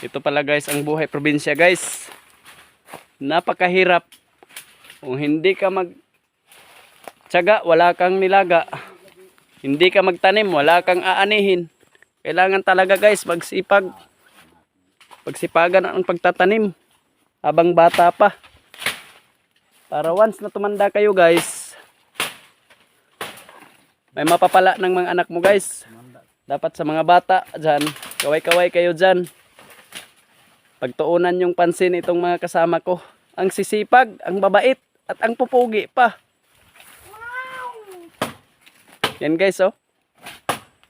Ito pala guys ang buhay probinsya guys. Napakahirap. Kung hindi ka mag tsaga, wala kang nilaga. Hindi ka magtanim, wala kang aanihin. Kailangan talaga guys magsipag. Pagsipagan ang pagtatanim habang bata pa. Para once na tumanda kayo guys, may mapapala ng mga anak mo guys. Dapat sa mga bata dyan, kaway-kaway kayo dyan. Pagtuunan yung pansin itong mga kasama ko. Ang sisipag, ang babait, at ang pupugi pa. Yan guys oh.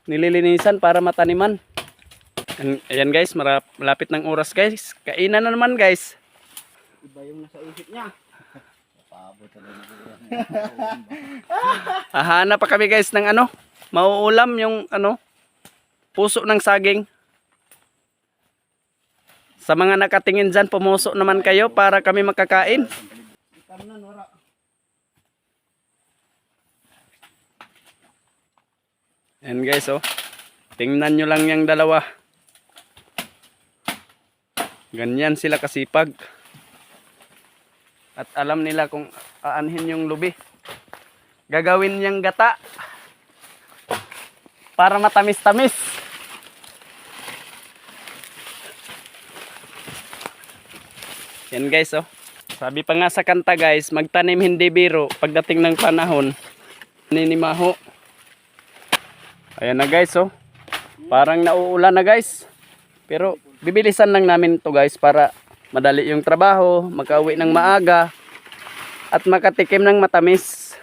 Nililinisan para mataniman. Yan, ayan guys, marap, malapit ng oras guys. Kainan na naman guys. Iba yung nasa isip niya. Hahana pa kami guys ng ano, mauulam yung ano, puso ng saging. Sa mga nakatingin dyan, pumuso naman kayo para kami makakain. Itam na, Nora. Yan guys oh. Tingnan nyo lang yung dalawa. Ganyan sila kasipag. At alam nila kung aanhin yung lubi. Gagawin niyang gata. Para matamis-tamis. Yan guys oh. Sabi pa nga sa kanta guys, magtanim hindi biro. Pagdating ng panahon, ninimaho. Ayan na guys oh. Parang nauulan na guys. Pero bibilisan lang namin to guys para madali yung trabaho, makauwi ng maaga at makatikim ng matamis.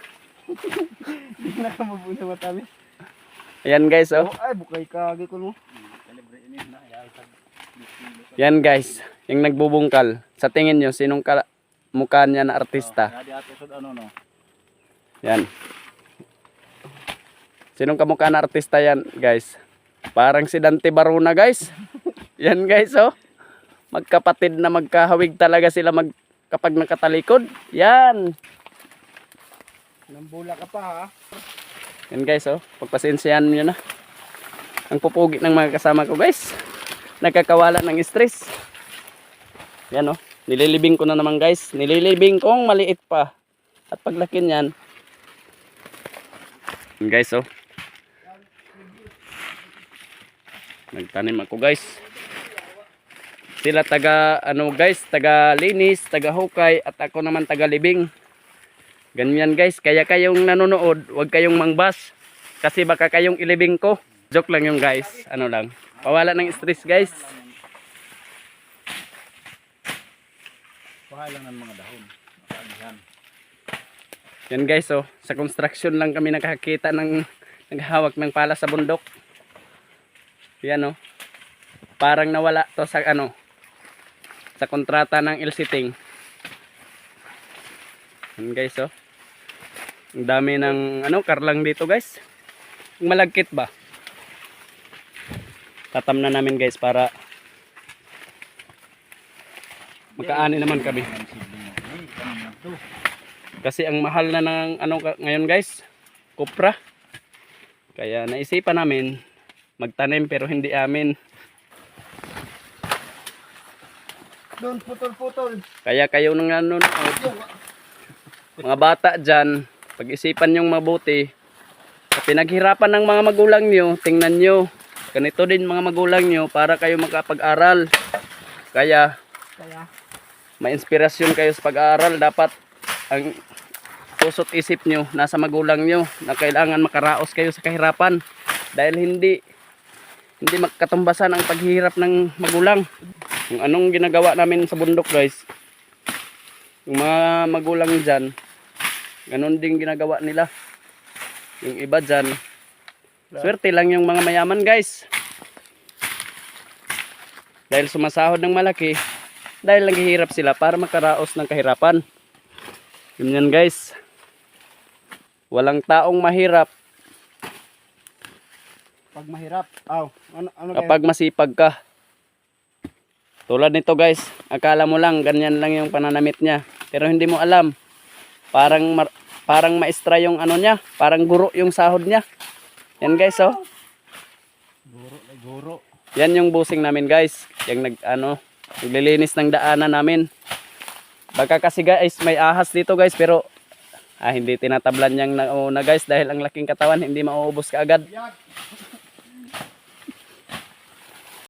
Hindi na ka mabuna matami. Ayan guys oh. Oh, ay, bukay ka. Agi ko mo. Yan guys, yung nagbubungkal. Sa tingin nyo, sinong ka mukha niya na artista? Sa ano, no? Yan. Sinong kamukha na artista yan, guys? Parang si Dante Baruna, guys. Yan, guys, oh. Magkapatid na magkahawig talaga sila mag kapag nakatalikod. Yan. Nambula ka pa, ha? Yan, guys, oh. Pagpasensyahan nyo na. Ang pupugi ng mga kasama ko, guys. Nagkakawala ng stress. Yan, oh. Nililibing ko na naman, guys. Nililibing kong maliit pa. At paglaki niyan, Yan, guys, oh. Nagtanim ako, guys. Sila taga, ano, guys, taga linis, taga hukay, at ako naman taga libing. Ganyan, guys. Kaya kayong nanonood, huwag kayong mangbas. Kasi baka kayong ilibing ko. Joke lang yung guys. Ano lang. Pawala ng stress, guys. Bahay lang ng mga dahon. Nakalihan. Yan, guys, oh. Sa construction lang kami nakakita ng naghahawak ng pala sa bundok. Yan, oh. Parang nawala to sa, ano, sa kontrata ng LCTing. Yan, guys, oh. Ang dami ng, ano, karlang dito, guys. Malagkit ba? Tatam na namin, guys, para makaani naman kami. Kasi ang mahal na ng ano ngayon guys, kupra. Kaya naisipan namin magtanim pero hindi amin. Doon, putol-putol. Kaya kayo nang nanonood, mga bata dyan, pag-isipan nyong mabuti. Sa pinaghirapan ng mga magulang nyo, tingnan nyo. Ganito din mga magulang nyo para kayo makapag-aral. Kaya Kaya, ma-inspirasyon kayo sa pag-aaral, dapat ang puso't isip nyo nasa magulang nyo na kailangan makaraos kayo sa kahirapan dahil hindi hindi magkatumbasan ang paghihirap ng magulang. Yung anong ginagawa namin sa bundok guys, yung mga magulang dyan, ganun din ginagawa nila. Yung iba dyan, swerte lang yung mga mayaman guys. Dahil sumasahod ng malaki, dahil naghihirap sila para makaraos ng kahirapan. Yun yan guys. Walang taong mahirap pag mahirap. Aw, ano, ano kapag masipag ka. Tulad nito guys, akala mo lang ganyan lang yung pananamit niya. Pero hindi mo alam. Parang parang maestra yung ano niya, parang guro yung sahod niya. Yan guys oh. Guro, guro. Yan yung busing namin guys. Yung nag ano, naglilinis ng daanan namin. Baka kasi guys may ahas dito guys pero ah, hindi tinatablan niyang nauna guys dahil ang laking katawan hindi mauubos kaagad.